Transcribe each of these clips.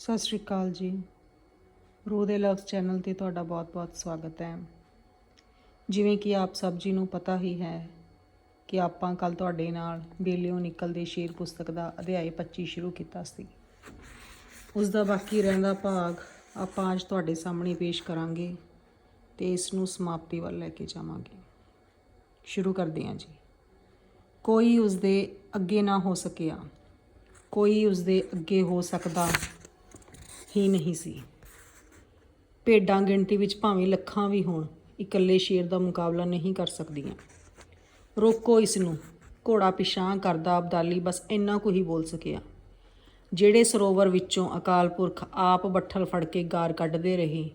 ਸਤਿ ਸ਼੍ਰੀ ਅਕਾਲ ਜੀ। ਰੂਹ ਦੇ ਲਫ਼ਜ਼ ਚੈਨਲ ਤੇ ਤੁਹਾਡਾ ਬਹੁਤ-ਬਹੁਤ ਸਵਾਗਤ ਹੈ। ਜਿਵੇਂ ਕਿ ਆਪ ਸਭ ਜੀ ਨੂੰ ਪਤਾ ਹੀ ਹੈ ਕਿ ਆਪਾਂ ਕੱਲ ਤੁਹਾਡੇ ਨਾਲ ਬੇਲਿਓ ਨਿਕਲਦੇ ਸ਼ੇਰ ਪੁਸਤਕ ਦਾ ਅਧਿਆਇ 25 ਸ਼ੁਰੂ ਕੀਤਾ ਸੀ। ਉਸ ਦਾ ਬਾਕੀ ਰਹਿੰਦਾ ਭਾਗ ਆਪਾਂ ਅੱਜ ਤੁਹਾਡੇ ਸਾਹਮਣੇ ਪੇਸ਼ ਕਰਾਂਗੇ ਤੇ ਇਸ ਨੂੰ ਸਮਾਪਤੀ ਵੱਲ ਲੈ ਕੇ ਜਾਵਾਂਗੇ। ਸ਼ੁਰੂ ਕਰਦੇ ਹਾਂ ਜੀ। ਕੋਈ ਉਸ ਦੇ ਅੱਗੇ ਨਾ ਹੋ ਸਕਿਆ, ਕੋਈ ਉਸ ਦੇ ਅੱਗੇ ਹੋ ਸਕਦਾ ਹੀ ਨਹੀਂ ਸੀ। ਭੇਡਾਂ ਗਿਣਤੀ ਵਿੱਚ ਭਾਵੇਂ ਲੱਖਾਂ ਵੀ ਹੋਣ, ਇਕੱਲੇ ਸ਼ੇਰ ਦਾ ਮੁਕਾਬਲਾ ਨਹੀਂ ਕਰ ਸਕਦੀਆਂ। ਰੋਕੋ ਇਸ ਨੂੰ ਘੋੜਾ ਪਿਛਾਂ ਕਰਦਾ ਅਬਦਾਲੀ, ਬਸ ਇੰਨਾ ਕੁ ਹੀ ਬੋਲ ਸਕਿਆ। ਜਿਹੜੇ ਸਰੋਵਰ ਵਿੱਚੋਂ ਅਕਾਲ ਪੁਰਖ ਆਪ ਬੱਠਲ ਫੜ ਕੇ ਗਾਰ ਕੱਢਦੇ ਰਹੇ,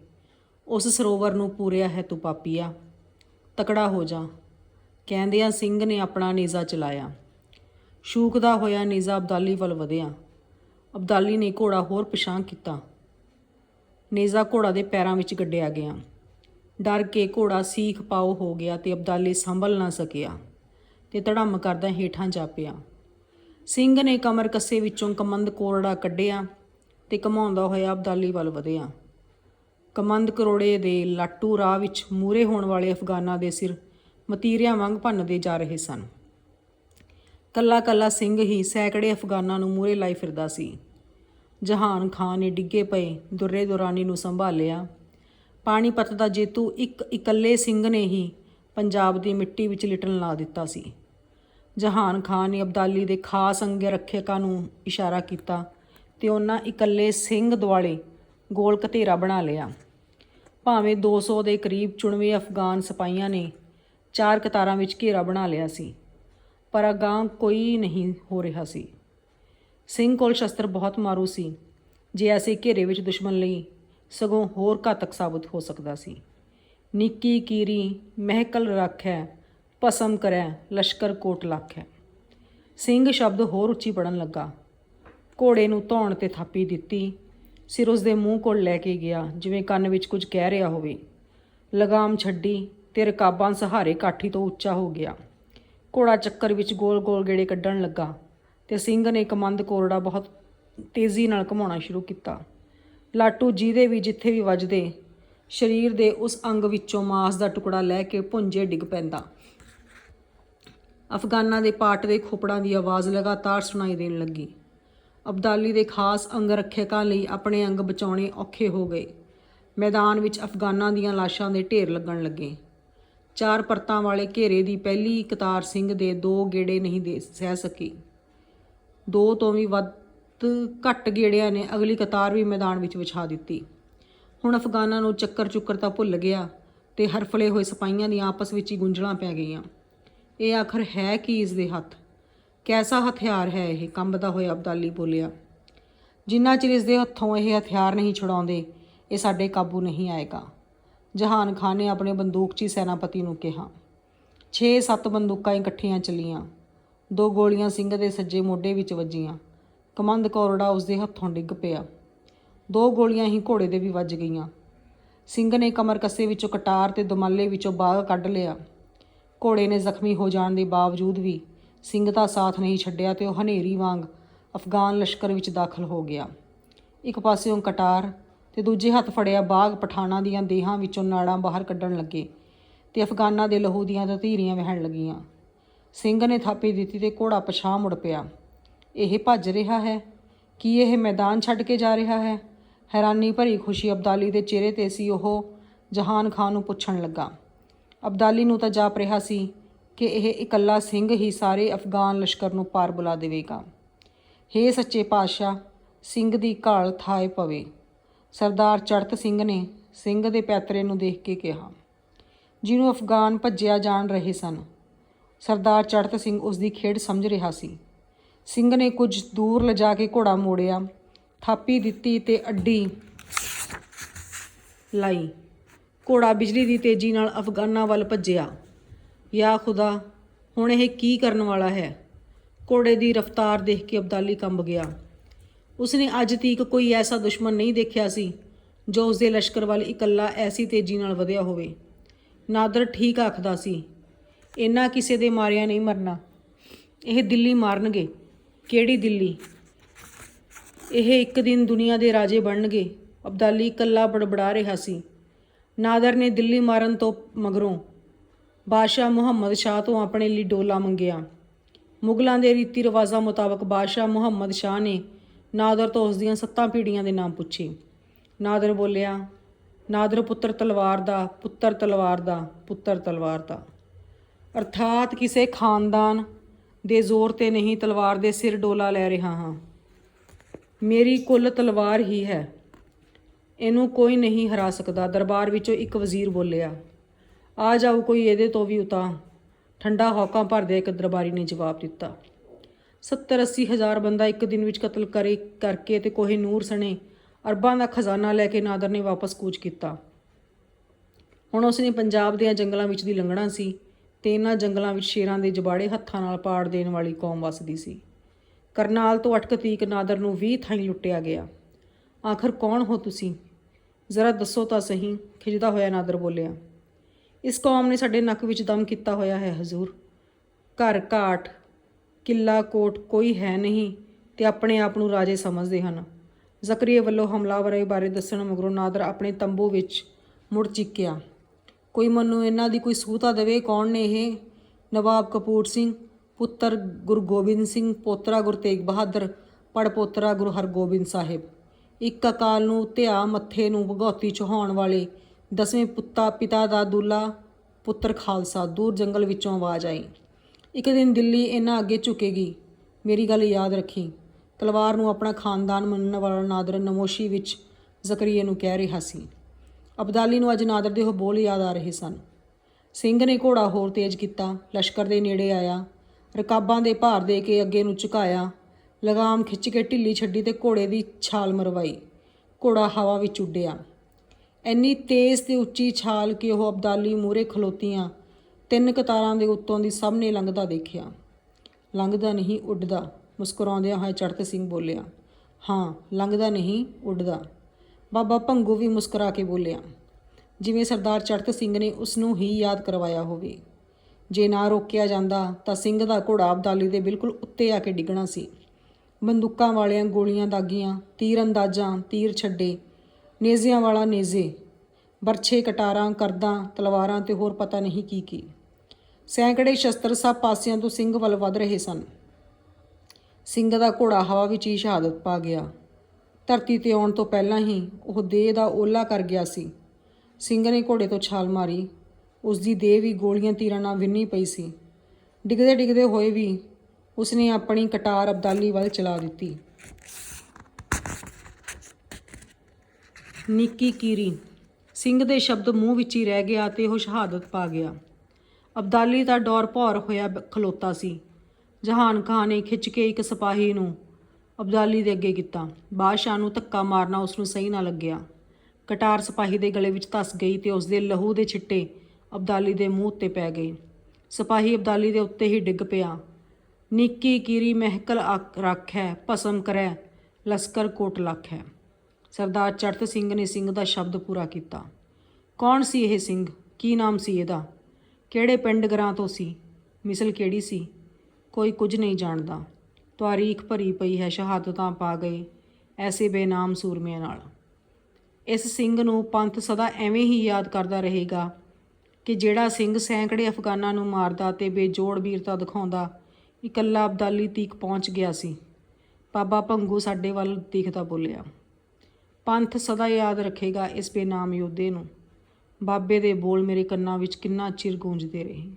ਉਸ ਸਰੋਵਰ ਨੂੰ ਪੂਰਿਆ ਹੈ ਤੂੰ ਪਾਪੀਆ, ਤਕੜਾ ਹੋ ਜਾ। ਕਹਿੰਦਿਆਂ ਸਿੰਘ ਨੇ ਆਪਣਾ ਨੇਜ਼ਾ ਚਲਾਇਆ। ਸ਼ੂਕਦਾ ਹੋਇਆ ਨੇਜ਼ਾ ਅਬਦਾਲੀ ਵੱਲ ਵਧਿਆ। ਅਬਦਾਲੀ ਨੇ ਘੋੜਾ ਹੋਰ ਪਿਛਾਂ ਕੀਤਾ। ਨੇਜ਼ਾ ਘੋੜਾ ਦੇ ਪੈਰਾਂ ਵਿੱਚ ਗੱਡਿਆ ਗਿਆ। ਡਰ ਕੇ ਘੋੜਾ ਸੀਖ ਪਾਉ ਹੋ ਗਿਆ ਤੇ ਅਬਦਾਲੀ ਸੰਭਲ ਨਾ ਸਕਿਆ ਤੇ ਧੜਮ ਕਰਦਾ ਹੇਠਾਂ ਜਾ ਪਿਆ। ਸਿੰਘ ਨੇ ਕਮਰ ਕੱਸੇ ਵਿੱਚੋਂ ਕਮੰਦ ਕੋਰੜਾ ਕੱਢਿਆ ਤੇ ਘਮਾਉਂਦਾ ਹੋਇਆ ਅਬਦਾਲੀ ਵੱਲ ਵਧਿਆ। ਕਮੰਦ ਕਰੋੜੇ ਦੇ ਲਾਟੂ ਰਾਹ ਵਿੱਚ ਮੂਰੇ ਹੋਣ ਵਾਲੇ ਅਫਗਾਨਾਂ ਦੇ ਸਿਰ ਮਤੀਰਿਆਂ ਵਾਂਗ ਭੰਨਦੇ ਜਾ ਰਹੇ ਸਨ। ਕੱਲਾ ਕੱਲਾ ਸਿੰਘ ਹੀ ਸੈਂਕੜੇ ਅਫਗਾਨਾਂ ਨੂੰ ਮੂਰੇ ਲਾਈ ਫਿਰਦਾ ਸੀ। ਜਹਾਨ ਖਾਨ ਨੇ ਡਿੱਗੇ ਪਏ ਦੁਰੇ ਦੁਰਾਨੀ ਨੂੰ ਸੰਭਾਲਿਆ। ਪਾਣੀਪਤ ਦਾ ਜੇਤੂ ਇੱਕ ਇਕੱਲੇ ਸਿੰਘ ਨੇ ਹੀ ਪੰਜਾਬ ਦੀ ਮਿੱਟੀ ਵਿੱਚ ਲਿਟਣ ਲਾ ਦਿੱਤਾ ਸੀ। ਜਹਾਨ ਖਾਨ ਨੇ ਅਬਦਾਲੀ ਦੇ ਖਾਸ ਅੰਗ ਰੱਖਿਅਕਾਂ ਨੂੰ ਇਸ਼ਾਰਾ ਕੀਤਾ ਤੇ ਉਹਨਾਂ ਇਕੱਲੇ ਸਿੰਘ ਦੁਆਲੇ ਗੋਲ ਘਤੇਰਾ ਬਣਾ ਲਿਆ। ਭਾਵੇਂ 200 ਦੇ ਕਰੀਬ ਚੁਣਵੇਂ ਅਫਗਾਨ ਸਿਪਾਹੀਆਂ ਨੇ ਚਾਰ ਕਤਾਰਾਂ ਵਿੱਚ ਘੇਰਾ ਬਣਾ ਲਿਆ ਸੀ, ਪਰ ਅਗਾਂਹ ਕੋਈ ਨਹੀਂ ਹੋ ਰਿਹਾ ਸੀ। ਸਿੰਘ ਕੋਲ ਸ਼ਸਤਰ ਬਹੁਤ ਮਾਰੂ ਸੀ। ਜੇ ਅਸੀਂ ਘੇਰੇ ਵਿੱਚ ਦੁਸ਼ਮਣ ਲਈ ਸਗੋਂ ਹੋਰ ਘਾਤਕ ਸਾਬਤ ਹੋ ਸਕਦਾ ਸੀ। ਨਿੱਕੀ ਕੀਰੀ ਮਹਿਕਲ ਰੱਖੈ ਪਸਮ ਕਰੈ, ਲਸ਼ਕਰ ਕੋਟ ਲੱਖੈ। ਸਿੰਘ ਸ਼ਬਦ ਹੋਰ ਉੱਚੀ ਪੜਨ ਲੱਗਾ। ਘੋੜੇ ਨੂੰ ਧੌਣ ਤੇ ਥਾਪੀ ਦਿੱਤੀ। ਸਿਰ ਉਸ ਦੇ ਮੂੰਹ ਕੋਲ ਲੈ ਕੇ ਗਿਆ, ਜਿਵੇਂ ਕੰਨ ਵਿੱਚ ਕੁਝ ਕਹਿ ਰਿਹਾ ਹੋਵੇ। ਲਗਾਮ ਛੱਡੀ ਤੇ ਰਕਾਬਾਂ ਸਹਾਰੇ ਕਾਠੀ ਤੋਂ ਉੱਚਾ ਹੋ ਗਿਆ। ਘੋੜਾ ਚੱਕਰ ਵਿੱਚ ਗੋਲ-ਗੋਲ ਗੇੜੇ ਕੱਢਣ ਲੱਗਾ। ਤੇ ਸਿੰਘ ਨੇ ਕਮੰਦ ਕੋਰੜਾ ਬਹੁਤ ਤੇਜ਼ੀ ਨਾਲ ਘੁਮਾਉਣਾ ਸ਼ੁਰੂ ਕੀਤਾ। ਲਾਟੂ ਜਿਹਦੇ ਵੀ ਜਿੱਥੇ ਵੀ ਵੱਜਦੇ, ਸਰੀਰ ਦੇ ਉਸ ਅੰਗ ਵਿੱਚੋਂ ਮਾਸ ਦਾ ਟੁਕੜਾ ਲੈ ਕੇ ਭੁੰਜੇ ਡਿੱਗ ਪੈਂਦਾ। ਅਫਗਾਨਾਂ ਦੇ ਪਾਟ ਦੇ ਖੋਪੜਾਂ ਦੀ ਆਵਾਜ਼ ਲਗਾਤਾਰ ਸੁਣਾਈ ਦੇਣ ਲੱਗੀ। ਅਬਦਾਲੀ ਦੇ ਖਾਸ ਅੰਗ ਰੱਖਿਅਕਾਂ ਲਈ ਆਪਣੇ ਅੰਗ ਬਚਾਉਣੇ ਔਖੇ ਹੋ ਗਏ। ਮੈਦਾਨ ਵਿੱਚ ਅਫਗਾਨਾਂ ਦੀਆਂ ਲਾਸ਼ਾਂ ਦੇ ਢੇਰ ਲੱਗਣ ਲੱਗੇ। ਚਾਰ ਪਰਤਾਂ ਵਾਲੇ ਘੇਰੇ ਦੀ ਪਹਿਲੀ ਕਤਾਰ ਸਿੰਘ ਦੇ ਦੋ ਗੇੜੇ ਨਹੀਂ ਦੇ ਸਹਿ ਸਕੀ। ਦੋ ਤੋਂ ਵੀ ਵੱਧ ਘੱਟ ਗੇੜਿਆਂ ਨੇ ਅਗਲੀ ਕਤਾਰ ਵੀ ਮੈਦਾਨ ਵਿੱਚ ਵਿਛਾ ਦਿੱਤੀ। ਹੁਣ ਅਫਗਾਨਾਂ ਨੂੰ ਚੱਕਰ ਚੁੱਕਰ ਤਾਂ ਭੁੱਲ ਗਿਆ ਤੇ ਹਰਫਲੇ ਹੋਏ ਸਿਪਾਹੀਆਂ ਦੀਆਂ ਆਪਸ ਵਿੱਚ ਹੀ ਗੁੰਝਲਾਂ ਪੈ ਗਈਆਂ। ਇਹ ਆਖਰ ਹੈ ਕੀ ਇਸ ਦੇ ਹੱਥ? ਕੈਸਾ ਹਥਿਆਰ ਹੈ ਇਹ? ਕੰਬਦਾ ਹੋਇਆ ਅਬਦਾਲੀ ਬੋਲਿਆ। ਜਿੰਨਾ ਚਿਰ ਇਸ ਦੇ ਹੱਥੋਂ ਇਹ ਹਥਿਆਰ ਨਹੀਂ ਛੁਡਾਉਂਦੇ, ਇਹ ਸਾਡੇ ਕਾਬੂ ਨਹੀਂ ਆਏਗਾ। ਜਹਾਨ ਖਾਨ ਨੇ ਆਪਣੇ ਬੰਦੂਕਚੀ ਸੈਨਾਪਤੀ ਨੂੰ ਕਿਹਾ। 6-7 ਬੰਦੂਕਾਂ ਇਕੱਠੀਆਂ ਚੱਲੀਆਂ। ਦੋ ਗੋਲੀਆਂ ਸਿੰਘ ਦੇ ਸੱਜੇ ਮੋਢੇ ਵਿੱਚ ਵੱਜੀਆਂ। ਕਮੰਦ ਕੋਰੜਾ ਉਸਦੇ ਹੱਥੋਂ ਡਿੱਗ ਪਿਆ। ਦੋ ਗੋਲੀਆਂ ਹੀ ਘੋੜੇ ਦੇ ਵੀ ਵੱਜ ਗਈਆਂ। ਸਿੰਘ ਨੇ ਕਮਰ ਕੱਸੇ ਵਿੱਚੋਂ ਕਟਾਰ ਤੇ ਦੁਮਾਲੇ ਵਿੱਚੋਂ ਬਾਗ ਕੱਢ ਲਿਆ। ਘੋੜੇ ਨੇ ਜ਼ਖਮੀ ਹੋ ਜਾਣ ਦੇ ਬਾਵਜੂਦ ਵੀ ਸਿੰਘ ਦਾ ਸਾਥ ਨਹੀਂ ਛੱਡਿਆ ਤੇ ਉਹ ਹਨੇਰੀ ਵਾਂਗ ਅਫਗਾਨ ਲਸ਼ਕਰ ਵਿੱਚ ਦਾਖਲ ਹੋ ਗਿਆ। ਇੱਕ ਪਾਸਿਓਂ ਕਟਾਰ ਤੇ ਦੂਜੇ ਹੱਥ ਫੜਿਆ ਬਾਗ ਪਠਾਨਾਂ ਦੀਆਂ ਦੇਹਾਂ ਵਿੱਚੋਂ ਨਾੜਾਂ ਬਾਹਰ ਕੱਢਣ ਲੱਗੇ ਤੇ ਅਫਗਾਨਾਂ ਦੇ ਲਹੂ ਦੀਆਂ ਤਤੀਰੀਆਂ ਵਹਿਣ ਲੱਗੀਆਂ। ਸਿੰਘ ਨੇ ਥਾਪੀ ਦਿੱਤੀ ਤੇ ਘੋੜਾ ਪਛਾਹ ਮੁੜ ਪਿਆ। ਇਹ ਭੱਜ ਰਿਹਾ ਹੈ। ਕੀ ਇਹ ਮੈਦਾਨ ਛੱਡ ਕੇ ਜਾ ਰਿਹਾ ਹੈ? ਹੈਰਾਨੀ ਭਰੀ ਖੁਸ਼ੀ ਅਬਦਾਲੀ ਦੇ ਚਿਹਰੇ ਤੇ ਸੀ ਉਹ ਜਹਾਨ ਖਾਨ ਨੂੰ ਪੁੱਛਣ ਲੱਗਾ। ਅਬਦਾਲੀ ਨੂੰ ਤਾਂ ਜਾਪ ਰਿਹਾ ਸੀ ਕਿ ਇਹ ਇਕੱਲਾ ਸਿੰਘ ਹੀ ਸਾਰੇ ਅਫਗਾਨ ਲਸ਼ਕਰ ਨੂੰ ਪਾਰ ਬੁਲਾ ਦੇਵੇਗਾ। ਹੇ ਸੱਚੇ ਪਾਤਸ਼ਾਹ, ਸਿੰਘ ਦੀ ਘਾਲ ਥਾਏ ਪਵੇ। ਸਰਦਾਰ ਚੜਤ ਸਿੰਘ ਨੇ ਸਿੰਘ ਦੇ ਪੈਤਰੇ ਨੂੰ ਦੇਖ ਕੇ ਕਿਹਾ। ਜਿਹਨੂੰ ਅਫਗਾਨ ਭੱਜਿਆ ਜਾਣ ਰਹੇ ਸਨ ਸਰਦਾਰ ਚੜਤ ਸਿੰਘ ਉਸ ਦੀ ਖੇਡ ਸਮਝ ਰਿਹਾ ਸੀ। ਸਿੰਘ ਨੇ ਕੁਝ ਦੂਰ ਲਿਜਾ ਕੇ ਘੋੜਾ ਮੋੜਿਆ, ਥਾਪੀ ਦਿੱਤੀ ਤੇ ਅੱਡੀ ਲਾਈ। ਘੋੜਾ ਬਿਜਲੀ ਦੀ ਤੇਜ਼ੀ ਨਾਲ ਅਫਗਾਨਾਂ ਵੱਲ ਭੱਜਿਆ। ਯਾ ਖੁਦਾ, ਹੁਣ ਇਹ ਕੀ ਕਰਨ ਵਾਲਾ ਹੈ? ਘੋੜੇ ਦੀ ਰਫ਼ਤਾਰ ਦੇਖ ਕੇ ਅਬਦਾਲੀ ਕੰਬ ਗਿਆ। ਉਸਨੇ ਅੱਜ ਤੀਕ ਕੋਈ ਐਸਾ ਦੁਸ਼ਮਣ ਨਹੀਂ ਦੇਖਿਆ ਸੀ, ਜੋ ਉਸਦੇ ਲਸ਼ਕਰ ਵੱਲ ਇਕੱਲਾ ਐਸੀ ਤੇਜ਼ੀ ਨਾਲ ਵਧਿਆ ਹੋਵੇ। ਨਾਦਰ ਠੀਕ ਆਖਦਾ ਸੀ ਇੰਨਾ ਕਿਸੇ ਦੇ ਮਾਰਿਆ ਨਹੀਂ ਮਰਨਾ। ਇਹ ਦਿੱਲੀ ਮਾਰਨਗੇ। ਕਿਹੜੀ ਦਿੱਲੀ? ਇਹ ਇੱਕ ਦਿਨ ਦੁਨੀਆ ਦੇ ਰਾਜੇ ਬਣਨਗੇ। ਅਬਦਾਲੀ ਇਕੱਲਾ ਬੜਬੜਾ ਰਿਹਾ ਸੀ। ਨਾਦਰ ਨੇ ਦਿੱਲੀ ਮਾਰਨ ਤੋਂ ਮਗਰੋਂ ਬਾਦਸ਼ਾਹ ਮੁਹੰਮਦ ਸ਼ਾਹ ਤੋਂ ਆਪਣੇ ਲਈ ਡੋਲਾ ਮੰਗਿਆ। ਮੁਗਲਾਂ ਦੇ ਰੀਤੀ ਰਿਵਾਜ਼ਾਂ ਮੁਤਾਬਕ ਬਾਦਸ਼ਾਹ ਮੁਹੰਮਦ ਸ਼ਾਹ ਨੇ ਨਾਦਰ ਤੋਂ ਉਸ ਦੀਆਂ ਸੱਤਾਂ ਪੀੜੀਆਂ ਦੇ ਨਾਮ ਪੁੱਛੇ। ਨਾਦਰ ਬੋਲਿਆ, ਨਾਦਰ ਪੁੱਤਰ ਤਲਵਾਰ ਦਾ, ਪੁੱਤਰ ਤਲਵਾਰ ਦਾ, ਪੁੱਤਰ ਤਲਵਾਰ ਦਾ। ਅਰਥਾਤ ਕਿਸੇ ਖਾਨਦਾਨ ਦੇ ਜ਼ੋਰ ਤੇ ਨਹੀਂ ਤਲਵਾਰ ਦੇ ਸਿਰ ਡੋਲਾ ਲੈ ਰਿਹਾ ਹਾਂ। ਮੇਰੀ ਕੁੱਲ ਤਲਵਾਰ ਹੀ ਹੈ। ਇਹਨੂੰ ਕੋਈ ਨਹੀਂ ਹਰਾ ਸਕਦਾ। ਦਰਬਾਰ ਵਿੱਚੋਂ ਇੱਕ ਵਜ਼ੀਰ ਬੋਲਿਆ, ਆ ਜਾਓ ਕੋਈ ਇਹਦੇ ਤੋਂ ਵੀ ਉਤਾ। ਠੰਡਾ ਹੌਕਾਂ ਭਰਦੇ ਇੱਕ ਦਰਬਾਰੀ ਨੇ ਜਵਾਬ ਦਿੱਤਾ 70 80 ਹਜ਼ਾਰ ਬੰਦਾ ਇੱਕ ਦਿਨ ਵਿੱਚ ਕਤਲ ਕਰੇ, ਕਰਕੇ ਤੇ ਕੋਹੇ ਨੂਰ ਸਣੇ, ਅਰਬਾਂ ਦਾ ਖਜ਼ਾਨਾ ਲੈ ਕੇ ਨਾਦਰ ਨੇ ਵਾਪਸ ਕੂਚ ਕੀਤਾ। ਹੁਣ ਉਸਨੇ ਪੰਜਾਬ ਦੇ ਜੰਗਲਾਂ ਵਿੱਚ ਦੀ ਲੰਘਣਾ ਸੀ। ਤੇ ਇਹਨਾਂ ਜੰਗਲਾਂ ਵਿੱਚ ਸ਼ੇਰਾਂ ਦੇ ਜਬਾੜੇ ਹੱਥਾਂ ਨਾਲ ਪਾੜ ਦੇਣ ਵਾਲੀ ਕੌਮ ਵਸਦੀ ਸੀ। ਕਰਨਾਲ ਤੋਂ ਅਟਕਤੀਕ ਨਾਦਰ ਨੂੰ 20 ਥਾਈਂ ਲੁੱਟਿਆ ਗਿਆ। ਆਖਰ ਕੌਣ ਹੋ ਤੁਸੀਂ? ਜ਼ਰਾ ਦੱਸੋ ਤਾਂ ਸਹੀ ਖਿਜਦਾ ਹੋਇਆ ਨਾਦਰ ਬੋਲਿਆ। ਇਸ ਕੌਮ ਨੇ ਸਾਡੇ ਨੱਕ ਵਿੱਚ ਦਮ ਕੀਤਾ ਹੋਇਆ ਹੈ, ਹਜ਼ੂਰ। ਘਰ ਘਾਟ, ਕਿੱਲਾ ਕੋਟ ਕੋਈ ਹੈ ਨਹੀਂ ਤੇ ਆਪਣੇ ਆਪ ਨੂੰ ਰਾਜੇ ਸਮਝਦੇ ਹਨ। ਜ਼ਕਰੀਆ ਵੱਲੋਂ ਹਮਲਾਵਰਾਂ ਬਾਰੇ ਦੱਸਣ ਮਗਰੋਂ ਨਾਦਰ ਆਪਣੇ ਤੰਬੂ ਵਿੱਚ ਮੁੜ ਚਿੱਕਿਆ। ਕੋਈ ਮੈਨੂੰ ਇਹਨਾਂ ਦੀ ਕੋਈ ਸੂਤਾ ਦੇਵੇ, ਕੌਣ ਨੇ ਇਹ? ਨਵਾਬ ਕਪੂਰ ਸਿੰਘ, ਪੁੱਤਰ ਗੁਰੂ ਗੋਬਿੰਦ ਸਿੰਘ, ਪੋਤਰਾ ਗੁਰੂ ਤੇਗ ਬਹਾਦਰ ਪੜ ਪੋਤਰਾ ਗੁਰੂ ਹਰਗੋਬਿੰਦ ਸਾਹਿਬ। ਇੱਕ ਅਕਾਲ ਨੂੰ ਧਿਆ ਮੱਥੇ ਨੂੰ ਭਗੌਤੀ ਚਹਾਉਣ ਵਾਲੇ ਦਸਵੇਂ ਪੁੱਤਾ ਪਿਤਾ ਦਾ ਦੁੱਲਾ ਪੁੱਤਰ ਖਾਲਸਾ, ਦੂਰ ਜੰਗਲ ਵਿੱਚੋਂ ਆਵਾਜ਼ ਆਈ। ਇੱਕ ਦਿਨ ਦਿੱਲੀ ਇਹਨਾਂ ਅੱਗੇ ਝੁਕੇਗੀ। ਮੇਰੀ ਗੱਲ ਯਾਦ ਰੱਖੀ। ਤਲਵਾਰ ਨੂੰ ਆਪਣਾ ਖਾਨਦਾਨ ਮੰਨਣ ਵਾਲਾ ਨਾਦਰ ਨਮੋਸ਼ੀ ਵਿੱਚ ਜ਼ਕਰੀਆ ਨੂੰ ਕਹਿ ਰਿਹਾ ਸੀ। ਅਬਦਾਲੀ ਨੂੰ ਅੱਜ ਨਾਦਰ ਦੇ ਉਹ ਬੋਲ ਯਾਦ ਆ ਰਹੇ ਸਨ। ਸਿੰਘ ਨੇ ਘੋੜਾ ਹੋਰ ਤੇਜ਼ ਕੀਤਾ, ਲਸ਼ਕਰ ਦੇ ਨੇੜੇ ਆਇਆ, ਰਕਾਬਾਂ ਦੇ ਭਾਰ ਦੇ ਕੇ ਅੱਗੇ ਨੂੰ ਝੁਕਾਇਆ, ਲਗਾਮ ਖਿੱਚ ਕੇ ਢਿੱਲੀ ਛੱਡੀ ਤੇ ਘੋੜੇ ਦੀ ਛਾਲ ਮਰਵਾਈ। ਘੋੜਾ ਹਵਾ ਵਿੱਚ ਉੱਡਿਆ। ਇੰਨੀ ਤੇਜ਼ ਤੇ ਉੱਚੀ ਛਾਲ ਕਿ ਉਹ ਅਬਦਾਲੀ ਮੂਰੇ ਖਲੋਤੀਆਂ, ਤਿੰਨ ਕਤਾਰਾਂ ਦੇ ਉੱਤੋਂ ਦੀ ਸਭ ਨੇ ਲੰਘਦਾ ਦੇਖਿਆ। ਲੰਘਦਾ ਨਹੀਂ, ਉੱਡਦਾ। ਮੁਸਕਰਾਉਂਦਿਆਂ ਹੋਏ ਚੜਤ ਸਿੰਘ ਬੋਲਿਆ, ਹਾਂ, ਲੰਘਦਾ ਨਹੀਂ, ਉੱਡਦਾ। ਬਾਬਾ ਭੰਗੂ ਵੀ ਮੁਸਕਰਾ ਕੇ ਬੋਲਿਆ, ਜਿਵੇਂ ਸਰਦਾਰ ਚੜਤ ਸਿੰਘ ਨੇ ਉਸ ਨੂੰ ਹੀ ਯਾਦ ਕਰਵਾਇਆ ਹੋਵੇ। ਜੇ ਨਾ ਰੋਕਿਆ ਜਾਂਦਾ ਤਾਂ ਸਿੰਘ ਦਾ ਘੋੜਾ ਅਬਦਾਲੀ ਦੇ ਬਿਲਕੁਲ ਉੱਤੇ ਆ ਕੇ ਡਿੱਗਣਾ ਸੀ। ਬੰਦੂਕਾਂ ਵਾਲਿਆਂ ਗੋਲੀਆਂ ਦਾਗੀਆਂ, ਤੀਰ ਅੰਦਾਜ਼ਾਂ, ਤੀਰ ਛੱਡੇ, ਨੇਜ਼ਿਆਂ ਵਾਲਾ ਨੇਜ਼ੇ ਬਰਛੇ ਕਟਾਰਾਂ, ਕਰਦਾਂ, ਤਲਵਾਰਾਂ ਤੇ ਹੋਰ ਪਤਾ ਨਹੀਂ ਕੀ ਕੀ। ਸੈਂਕੜੇ ਸ਼ਸਤਰ ਸਭ ਪਾਸਿਆਂ ਤੋਂ ਸਿੰਘ ਵੱਲ ਵੱਧ ਰਹੇ ਸਨ। ਸਿੰਘ ਦਾ ਘੋੜਾ ਹਵਾ ਵਿੱਚ ਹੀ ਸ਼ਹਾਦਤ ਪਾ ਗਿਆ। ਧਰਤੀ ਤੇ ਆਉਣ ਤੋਂ ਪਹਿਲਾਂ ਹੀ ਉਹ ਦੇਹ ਦਾ ਓਲਾ ਕਰ ਗਿਆ ਸੀ। ਸਿੰਘ ਨੇ ਘੋੜੇ ਤੋਂ ਛਾਲ ਮਾਰੀ। ਉਸ ਦੀ ਦੇਹ ਵੀ ਗੋਲੀਆਂ ਤੀਰਾਂ ਨਾਲ ਵਿੰਨੀ ਪਈ ਸੀ। ਡਿੱਗਦੇ ਡਿੱਗਦੇ ਹੋਏ ਵੀ ਉਸਨੇ ਆਪਣੀ ਕਟਾਰ ਅਬਦਾਲੀ ਵੱਲ ਚਲਾ ਦਿੱਤੀ। ਨਿੱਕੀ ਕੀਰੀ। ਸਿੰਘ ਦੇ ਸ਼ਬਦ ਮੂੰਹ ਵਿੱਚ ਹੀ ਰਹਿ ਗਿਆ ਤੇ ਉਹ ਸ਼ਹਾਦਤ ਪਾ ਗਿਆ। ਅਬਦਾਲੀ ਦਾ ਡੌਰ ਭੌਰ ਹੋਇਆ ਖਲੋਤਾ ਸੀ। ਜਹਾਨ ਖਾਨ ਨੇ ਖਿੱਚ ਕੇ ਇੱਕ ਸਿਪਾਹੀ ਨੂੰ ਅਬਦਾਲੀ ਦੇ ਅੱਗੇ ਕੀਤਾ। ਬਾਦਸ਼ਾਹ ਨੂੰ ਧੱਕਾ ਮਾਰਨਾ ਉਸ ਨੂੰ ਸਹੀ ਨਾ ਲੱਗਿਆ। ਕਟਾਰ ਸਿਪਾਹੀ ਦੇ ਗਲੇ ਵਿੱਚ ਧਸ ਗਈ ਤੇ ਉਸ ਦੇ ਲਹੂ ਦੇ ਛਿੱਟੇ ਅਬਦਾਲੀ ਦੇ ਮੂੰਹ ਉੱਤੇ ਪੈ ਗਏ। ਸਿਪਾਹੀ ਅਬਦਾਲੀ ਦੇ ਉੱਤੇ ਹੀ ਡਿੱਗ ਪਿਆ। ਨਿੱਕੀ ਕੀਰੀ ਮਹਿਕਲ ਰੱਖ ਹੈ ਭਸਮ ਕਰੈ, ਲਸਕਰ ਕੋਟ ਲੱਖ। ਹੈ ਸਰਦਾਰ ਚੜਤ ਸਿੰਘ ਨੇ ਸਿੰਘ ਦਾ ਸ਼ਬਦ ਪੂਰਾ ਕੀਤਾ। ਕੌਣ ਸੀ ਇਹ ਸਿੰਘ? ਕੀ ਨਾਮ ਸੀ ਇਹਦਾ? ਕਿਹੜੇ ਪਿੰਡ ਗਰਾਂ ਤੋਂ ਸੀ? ਮਿਸਲ ਕਿਹੜੀ ਸੀ? ਕੋਈ ਕੁਝ ਨਹੀਂ ਜਾਣਦਾ। ਤਾਰੀਖ ਭਰੀ ਪਈ ਹੈ, ਸ਼ਹਾਦਤਾਂ ਪਾ ਗਏ ਐਸੇ ਬੇਨਾਮ ਸੂਰਮਿਆਂ ਨਾਲ। ਇਸ ਸਿੰਘ ਨੂੰ ਪੰਥ ਸਦਾ ਐਵੇਂ ਹੀ ਯਾਦ ਕਰਦਾ ਰਹੇਗਾ ਕਿ ਜਿਹੜਾ ਸਿੰਘ ਸੈਂਕੜੇ ਅਫਗਾਨਾਂ ਨੂੰ ਮਾਰਦਾ ਤੇ ਬੇਜੋੜ ਵੀਰਤਾ ਦਿਖਾਉਂਦਾ, ਇਕੱਲਾ ਅਬਦਾਲੀ ਤੀਕ ਪਹੁੰਚ ਗਿਆ ਸੀ। ਬਾਬਾ ਭੰਗੂ ਸਾਡੇ ਵੱਲ ਦੇਖਦਾ ਬੋਲਿਆ, ਪੰਥ ਸਦਾ ਯਾਦ ਰੱਖੇਗਾ ਇਸ ਬੇਨਾਮ ਯੋਧੇ ਨੂੰ। ਬਾਬੇ ਦੇ ਬੋਲ ਮੇਰੇ ਕੰਨਾਂ ਵਿੱਚ ਕਿੰਨਾ ਚਿਰ ਗੂੰਜਦੇ ਰਹੇ।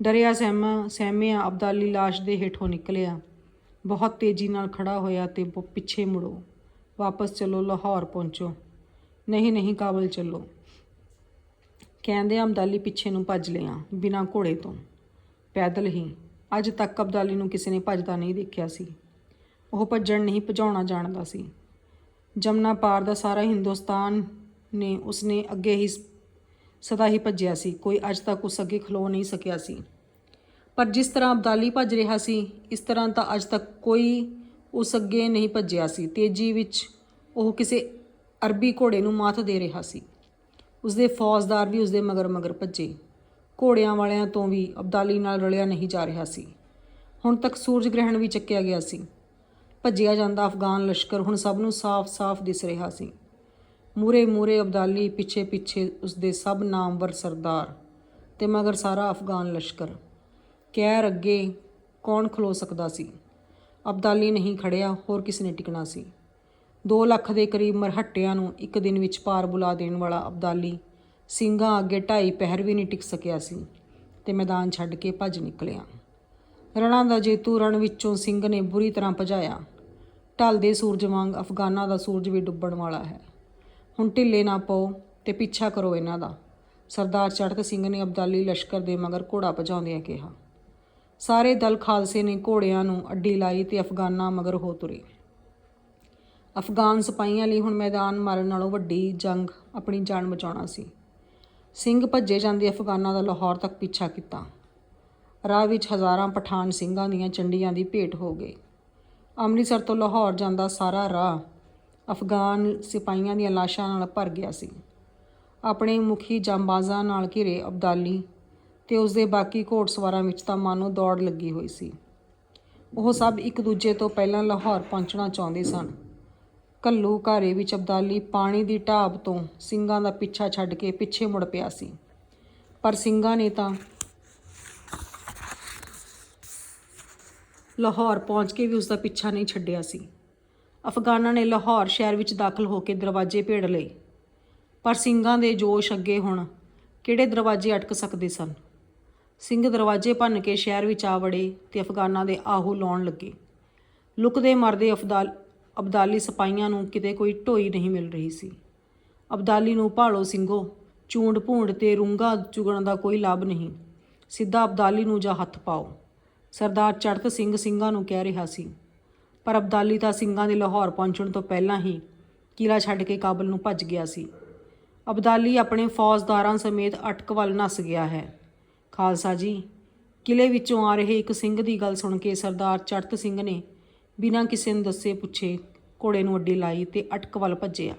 ਡਰਿਆ ਸਹਿਮਾ ਸਹਿਮਿਆ ਅਬਦਾਲੀ ਲਾਸ਼ ਦੇ ਹੇਠੋਂ ਨਿਕਲਿਆ। ਬਹੁਤ ਤੇਜ਼ੀ ਨਾਲ ਖੜਾ ਹੋਇਆ ਤੇ ਪਿੱਛੇ ਮੁੜੋ। ਵਾਪਸ ਚਲੋ, ਲਾਹੌਰ ਪਹੁੰਚੋ। ਨਹੀਂ ਨਹੀਂ, ਕਾਬਲ ਚੱਲੋ। ਕਹਿੰਦੇ ਅਬਦਾਲੀ ਪਿੱਛੇ ਨੂੰ ਭੱਜ ਲਿਆ, ਬਿਨਾਂ ਘੋੜੇ ਤੋਂ। ਪੈਦਲ ਹੀ। ਅੱਜ ਤੱਕ ਅਬਦਾਲੀ ਨੂੰ ਕਿਸੇ ਨੇ ਭੱਜਦਾ ਨਹੀਂ ਦੇਖਿਆ ਸੀ। ਉਹ ਭੱਜਣ ਨਹੀਂ, ਭਜਾਉਣਾ ਜਾਣਦਾ ਸੀ। ਜਮਨਾ ਪਾਰ ਦਾ ਸਾਰਾ ਹਿੰਦੁਸਤਾਨ ਨੇ, ਉਸਨੇ ਅੱਗੇ ਹੀ ਸਦਾ ਹੀ ਭੱਜਿਆ ਸੀ। ਕੋਈ ਅੱਜ ਤੱਕ ਉਸ ਅੱਗੇ ਖਲੋ ਨਹੀਂ ਸਕਿਆ ਸੀ। ਪਰ ਜਿਸ ਤਰ੍ਹਾਂ ਅਬਦਾਲੀ ਭੱਜ ਰਿਹਾ ਸੀ, ਇਸ ਤਰ੍ਹਾਂ ਤਾਂ ਅੱਜ ਤੱਕ ਕੋਈ ਉਸ ਅੱਗੇ ਨਹੀਂ ਭੱਜਿਆ ਸੀ। ਤੇਜ਼ੀ ਵਿੱਚ ਉਹ ਕਿਸੇ ਅਰਬੀ ਘੋੜੇ ਨੂੰ ਮਾਤ ਦੇ ਰਿਹਾ ਸੀ। ਉਸਦੇ ਫੌਜਦਾਰ ਵੀ ਉਸਦੇ ਮਗਰ ਮਗਰ ਭੱਜੇ। ਘੋੜਿਆਂ ਵਾਲਿਆਂ ਤੋਂ ਵੀ ਅਬਦਾਲੀ ਨਾਲ ਰਲਿਆ ਨਹੀਂ ਜਾ ਰਿਹਾ ਸੀ। ਹੁਣ ਤੱਕ ਸੂਰਜ ਗ੍ਰਹਿਣ ਵੀ ਚੱਕਿਆ ਗਿਆ ਸੀ। ਭੱਜਿਆ ਜਾਂਦਾ ਅਫਗਾਨ ਲਸ਼ਕਰ ਹੁਣ ਸਭ ਨੂੰ ਸਾਫ਼-ਸਾਫ਼ ਦਿਸ ਰਿਹਾ ਸੀ। ਮੂਰੇ ਮੂਰੇ ਅਬਦਾਲੀ ਪਿੱਛੇ ਪਿੱਛੇ ਉਸਦੇ ਸਭ ਨਾਮਵਰ ਸਰਦਾਰ ਤੇ ਮਗਰ ਸਾਰਾ ਅਫਗਾਨ ਲਸ਼ਕਰ ਕਹਿਰ ਅੱਗੇ ਕੌਣ ਖਲੋ ਸਕਦਾ ਸੀ? ਅਬਦਾਲੀ ਨਹੀਂ ਖੜਿਆ, ਹੋਰ ਕਿਸ ਨੇ ਟਿਕਣਾ ਸੀ? 2 ਲੱਖ ਦੇ ਕਰੀਬ ਮਰਹੱਟਿਆਂ ਨੂੰ ਇੱਕ ਦਿਨ ਵਿੱਚ ਪਾਰ ਬੁਲਾ ਦੇਣ ਵਾਲਾ ਅਬਦਾਲੀ ਸਿੰਘਾਂ ਅੱਗੇ ਢਾਈ ਪਹਿਰ ਵੀ ਨਹੀਂ ਟਿਕ ਸਕਿਆ ਸੀ ਤੇ ਮੈਦਾਨ ਛੱਡ ਕੇ ਭੱਜ ਨਿਕਲਿਆ। ਰਣਾਂ ਦਾ ਜੇਤੂ ਰਣ ਵਿੱਚੋਂ ਸਿੰਘ ਨੇ ਬੁਰੀ ਤਰ੍ਹਾਂ ਭਜਾਇਆ। ਢਲਦੇ ਸੂਰਜ ਵਾਂਗ ਅਫਗਾਨਾਂ ਦਾ ਸੂਰਜ ਵੀ ਡੁੱਬਣ ਵਾਲਾ ਹੈ। ਹੁਣ ਢਿੱਲੇ ਨਾ ਪਾਓ ਤੇ ਪਿੱਛਾ ਕਰੋ ਇਹਨਾਂ ਦਾ। ਸਰਦਾਰ ਚੜ੍ਹਤ ਸਿੰਘ ਨੇ ਅਬਦਾਲੀ ਲਸ਼ਕਰ ਦੇ ਮਗਰ ਘੋੜਾ ਭਜਾਉਂਦਿਆਂ ਕਿਹਾ ਸਾਰੇ ਦਲ ਖਾਲਸੇ ਨੇ ਘੋੜਿਆਂ ਨੂੰ ਅੱਡੀ ਲਾਈ ਤੇ ਅਫਗਾਨਾਂ ਮਗਰ ਹੋ ਤੁਰੇ। ਅਫਗਾਨ ਸਿਪਾਹੀਆਂ ਲਈ ਹੁਣ ਮੈਦਾਨ ਮਾਰਨ ਨਾਲੋਂ ਵੱਡੀ ਜੰਗ ਆਪਣੀ ਜਾਨ ਬਚਾਉਣਾ ਸੀ। ਸਿੰਘ ਭੱਜੇ ਜਾਂਦੇ ਅਫਗਾਨਾਂ ਦਾ ਲਾਹੌਰ ਤੱਕ ਪਿੱਛਾ ਕੀਤਾ। ਰਾਹ ਵਿੱਚ ਹਜ਼ਾਰਾਂ ਪਠਾਨ ਸਿੰਘਾਂ ਦੀਆਂ ਚੰਡੀਆਂ ਦੀ ਭੇਟ ਹੋ ਗਈ। ਅੰਮ੍ਰਿਤਸਰ ਤੋਂ ਲਾਹੌਰ ਜਾਂਦਾ ਸਾਰਾ ਰਾਹ ਅਫਗਾਨ ਸਿਪਾਹੀਆਂ ਦੀਆਂ ਲਾਸ਼ਾਂ ਨਾਲ ਭਰ ਗਿਆ ਸੀ। ਆਪਣੇ ਮੁਖੀ ਜੰਬਾਜ਼ਾਂ ਨਾਲ ਘਿਰੇ ਅਬਦਾਲੀ ਤੇ ਉਸਦੇ ਬਾਕੀ ਘੋੜਸਵਾਰਾਂ ਵਿੱਚ ਤਾਂ ਮਾਨੋ ਦੌੜ ਲੱਗੀ ਹੋਈ ਸੀ। ਉਹ ਸਭ ਇੱਕ ਦੂਜੇ ਤੋਂ ਪਹਿਲਾਂ ਲਾਹੌਰ ਪਹੁੰਚਣਾ ਚਾਹੁੰਦੇ ਸਨ। ਕੱਲੂ ਘਾਰੇ ਵਿੱਚ ਅਬਦਾਲੀ ਪਾਣੀ ਦੀ ਢਾਬ ਤੋਂ ਸਿੰਘਾਂ ਦਾ ਪਿੱਛਾ ਛੱਡ ਕੇ ਪਿੱਛੇ ਮੁੜ ਪਿਆ ਸੀ। ਪਰ ਸਿੰਘਾਂ ਨੇ ਤਾਂ ਲਾਹੌਰ ਪਹੁੰਚ ਕੇ ਵੀ ਉਸ ਦਾ ਪਿੱਛਾ ਨਹੀਂ ਛੱਡਿਆ ਸੀ। ਅਫਗਾਨਾਂ ਨੇ ਲਾਹੌਰ ਸ਼ਹਿਰ ਵਿੱਚ ਦਾਖਲ ਹੋ ਕੇ ਦਰਵਾਜ਼ੇ ਭੇੜ ਲਏ। ਪਰ ਸਿੰਘਾਂ ਦੇ ਜੋਸ਼ ਅੱਗੇ ਹੁਣ ਕਿਹੜੇ ਦਰਵਾਜ਼ੇ ਅਟਕ ਸਕਦੇ ਸਨ? ਸਿੰਘ ਦਰਵਾਜ਼ੇ ਭੰਨ ਕੇ ਸ਼ਹਿਰ ਵਿੱਚ ਆ ਵੜੇ ਤੇ ਅਫਗਾਨਾਂ ਦੇ ਆਹੂ ਲਾਉਣ ਲੱਗੇ। ਲੁਕਦੇ ਮਰਦੇ ਅਫਦਾਲ, ਅਬਦਾਲੀ ਸਿਪਾਹੀਆਂ ਨੂੰ ਕਿਤੇ ਕੋਈ ਢੋਈ ਨਹੀਂ ਮਿਲ ਰਹੀ ਸੀ। ਅਬਦਾਲੀ ਨੂੰ ਭਾਲੋ ਸਿੰਘੋ ਚੂੰਡ ਭੂੰਡ ਤੇ ਰੂੰਗਾ ਚੁਗਣ ਦਾ ਕੋਈ ਲਾਭ ਨਹੀਂ। ਸਿੱਧਾ ਅਬਦਾਲੀ ਨੂੰ ਜਾਂ ਹੱਥ ਪਾਓ। ਸਰਦਾਰ ਚੜਤ ਸਿੰਘ ਸਿੰਘਾਂ ਨੂੰ ਕਹਿ ਰਿਹਾ ਸੀ। ਪਰ ਅਬਦਾਲੀ ਤਾਂ ਸਿੰਘਾਂ ਦੇ ਲਾਹੌਰ ਪਹੁੰਚਣ ਤੋਂ ਪਹਿਲਾਂ ਹੀ ਕਿਲਾ ਛੱਡ ਕੇ ਕਾਬਲ ਨੂੰ ਭੱਜ ਗਿਆ ਸੀ। ਅਬਦਾਲੀ ਆਪਣੇ ਫੌਜਦਾਰਾਂ ਸਮੇਤ ਅਟਕ ਵੱਲ ਨੱਸ ਗਿਆ ਹੈ। ਖਾਲਸਾ ਜੀ। ਕਿਲੇ ਵਿੱਚੋਂ ਆ ਰਹੇ ਇੱਕ ਸਿੰਘ ਦੀ ਗੱਲ ਸੁਣ ਕੇ ਸਰਦਾਰ ਚੜਤ ਸਿੰਘ ਨੇ ਬਿਨਾਂ ਕਿਸੇ ਨੂੰ ਦੱਸੇ ਪੁੱਛੇ, ਘੋੜੇ ਨੂੰ ਅੱਡੀ ਲਾਈ ਤੇ ਅਟਕ ਵੱਲ ਭੱਜਿਆ।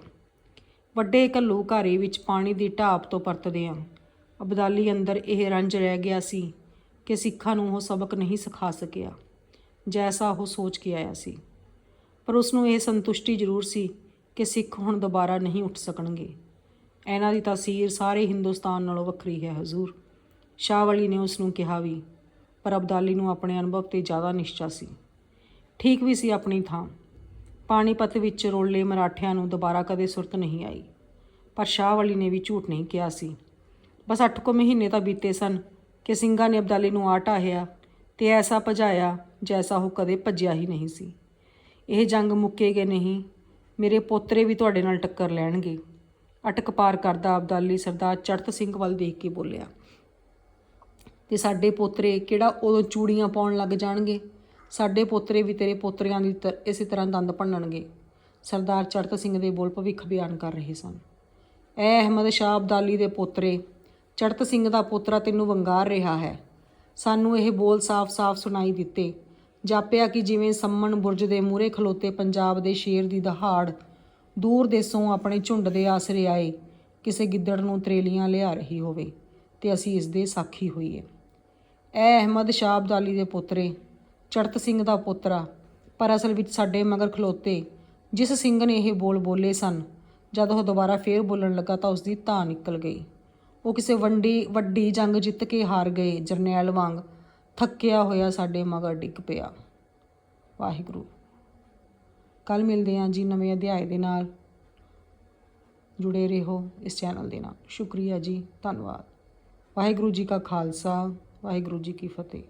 ਵੱਡੇ ਘੱਲੂ ਘਾਰੇ ਵਿੱਚ ਪਾਣੀ ਦੀ ਢਾਬ ਤੋਂ ਪਰਤਦਿਆਂ ਅਬਦਾਲੀ ਅੰਦਰ ਇਹ ਰੰਜ ਰਹਿ ਗਿਆ ਸੀ ਕਿ ਸਿੱਖਾਂ ਨੂੰ ਉਹ ਸਬਕ ਨਹੀਂ ਸਿਖਾ ਸਕਿਆ, ਜੈਸਾ ਉਹ ਸੋਚ ਕੇ ਆਇਆ ਸੀ। ਪਰ ਉਸ ਨੂੰ ਇਹ ਸੰਤੁਸ਼ਟੀ ਜ਼ਰੂਰ ਸੀ ਕਿ ਸਿੱਖ ਹੁਣ ਦੁਬਾਰਾ ਨਹੀਂ ਉੱਠ ਸਕਣਗੇ। ਇਹਨਾਂ ਦੀ ਤਾਸੀਰ ਸਾਰੇ ਹਿੰਦੁਸਤਾਨ ਨਾਲੋਂ ਵੱਖਰੀ ਹੈ, ਹਜ਼ੂਰ। ਸ਼ਾਹ ਵਲੀ ਨੇ ਉਸ ਨੂੰ ਕਿਹਾ ਵੀ, ਪਰ ਅਬਦਾਲੀ ਨੂੰ ਆਪਣੇ ਅਨੁਭਵ ਤੇ ਜ਼ਿਆਦਾ ਨਿਸ਼ਚਾ ਸੀ। ਠੀਕ ਵੀ ਸੀ ਆਪਣੀ ਥਾਂ। ਪਾਣੀਪਤ ਵਿੱਚ ਰੋਲੇ ਮਰਾਠਿਆਂ ਨੂੰ ਦੁਬਾਰਾ ਕਦੇ ਸੁਰਤ ਨਹੀਂ ਆਈ। ਪਰ ਸ਼ਾਹ ਵਲੀ ਨੇ ਵੀ ਝੂਠ ਨਹੀਂ ਕਿਹਾ ਸੀ। ਬਸ 8 ਕੁ ਮਹੀਨੇ ਤਾਂ ਬੀਤੇ ਸਨ ਕਿ ਸਿੰਘਾਂ ਨੇ ਅਬਦਾਲੀ ਨੂੰ ਆ ਢਾਹਿਆ ਤੇ ਐਸਾ ਭਜਾਇਆ ਜੈਸਾ ਉਹ ਕਦੇ ਭੱਜਿਆ ਹੀ ਨਹੀਂ ਸੀ। ਇਹ ਜੰਗ ਮੁੱਕੇਗੇ ਨਹੀਂ, ਮੇਰੇ ਪੋਤਰੇ ਵੀ ਤੁਹਾਡੇ ਨਾਲ ਟੱਕਰ ਲੈਣਗੇ। ਅਟਕ ਪਾਰ ਕਰਦਾ ਅਬਦਾਲੀ ਸਰਦਾਰ ਚੜਤ ਸਿੰਘ ਵੱਲ ਦੇਖ ਕੇ ਬੋਲਿਆ। ਤੇ ਸਾਡੇ ਪੋਤਰੇ ਕਿਹੜਾ ਉਦੋਂ ਚੂੜੀਆਂ ਪਾਉਣ ਲੱਗ ਜਾਣਗੇ? ਸਾਡੇ ਪੋਤਰੇ ਵੀ ਤੇਰੇ ਪੋਤਰਿਆਂ ਦੀ ਤ- ਇਸੇ ਤਰ੍ਹਾਂ ਦੰਦ ਭੰਨਣਗੇ। ਸਰਦਾਰ ਚੜਤ ਸਿੰਘ ਦੇ ਬੋਲ ਭਵਿੱਖ ਬਿਆਨ ਕਰ ਰਹੇ ਸਨ। ਐ ਅਹਿਮਦ ਸ਼ਾਹ ਅਬਦਾਲੀ ਦੇ ਪੋਤਰੇ ਚੜਤ ਸਿੰਘ ਦਾ ਪੋਤਰਾ ਤੈਨੂੰ ਵੰਗਾਰ ਰਿਹਾ ਹੈ। ਸਾਨੂੰ ਇਹ ਬੋਲ ਸਾਫ਼-ਸਾਫ਼ ਸੁਣਾਈ ਦਿੱਤੇ। ਜਾਪਿਆ ਕਿ ਜਿਵੇਂ ਸੰਮਣ ਬੁਰਜ ਦੇ ਮੂਹਰੇ ਖਲੋਤੇ ਪੰਜਾਬ ਦੇ ਸ਼ੇਰ ਦੀ ਦਹਾੜ, ਦੂਰ ਦੇਸੋਂ ਆਪਣੇ ਝੁੰਡ ਦੇ ਆਸਰੇ ਆਏ, ਕਿਸੇ ਗਿੱਦੜ ਨੂੰ ਤਰੇਲੀਆਂ ਲਿਆ ਰਹੀ ਹੋਵੇ ਤੇ ਅਸੀਂ ਇਸ ਦੇ ਸਾਖੀ ਹੋਈਏ। ਇਹ ਅਹਿਮਦ ਸ਼ਾਹ ਅਬਦਾਲੀ ਦੇ ਪੁੱਤਰੇ, ਚੜਤ ਸਿੰਘ ਦਾ ਪੁੱਤਰਾ, ਪਰ ਅਸਲ ਵਿੱਚ ਸਾਡੇ ਮਗਰ ਖਲੋਤੇ। ਜਿਸ ਸਿੰਘ ਨੇ ਇਹ ਬੋਲ ਬੋਲੇ ਸਨ, ਜਦ ਉਹ ਦੁਬਾਰਾ ਫੇਰ ਬੋਲਣ ਲੱਗਾ ਤਾਂ ਉਸ ਦੀ ਧਾਂ ਨਿਕਲ ਗਈ। ਉਹ ਕਿਸੇ ਵੰਡੀ, ਵੱਡੀ ਜੰਗ ਜਿੱਤ ਕੇ ਹਾਰ ਗਏ। ਜਰਨੈਲ ਵਾਂਗ ਥੱਕਿਆ ਹੋਇਆ ਸਾਡੇ ਮਗਰ ਡਿੱਗ ਪਿਆ। ਵਾਹਿਗੁਰੂ। ਕੱਲ ਮਿਲਦੇ ਹਾਂ ਜੀ ਨਵੇਂ ਅਧਿਆਏ ਦੇ ਨਾਲ। ਜੁੜੇ ਰਹੋ ਇਸ ਚੈਨਲ ਦੇ ਨਾਲ। ਸ਼ੁਕਰੀਆ ਜੀ। ਧੰਨਵਾਦ। ਵਾਹਿਗੁਰੂ ਜੀ ਕਾ ਖਾਲਸਾ। ਵਾਹਿਗੁਰੂ ਜੀ ਕੀ ਫਤਿਹ।